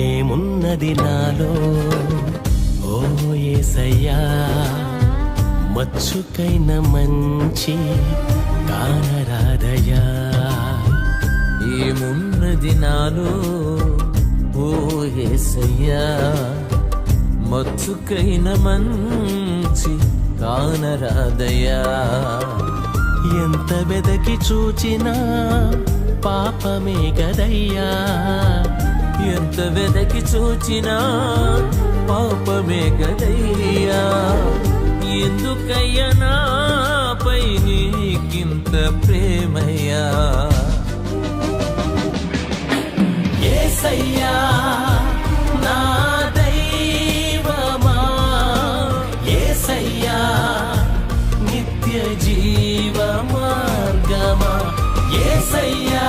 ఏమున్నది నాలో? ఓ ఏసయ్యా మచ్చుకైన మంచి కానరాదయా ఏమున్నది నాలో? ఓ ఏసయ్యా మచ్చుకైన మంచి కానరాదయా ఎంత వెదకి చూచినా పాపమే గదయ్యా ఎంత వెదకి చూచినా పాపమే కదయ్యా. ఎందుకయ్యనాపై నీకింత ప్రేమయ్యా? ఏసయ్యా నా దైవమా? ఏసయ్యా నిత్య జీవ మార్గమా? ఏసయ్యా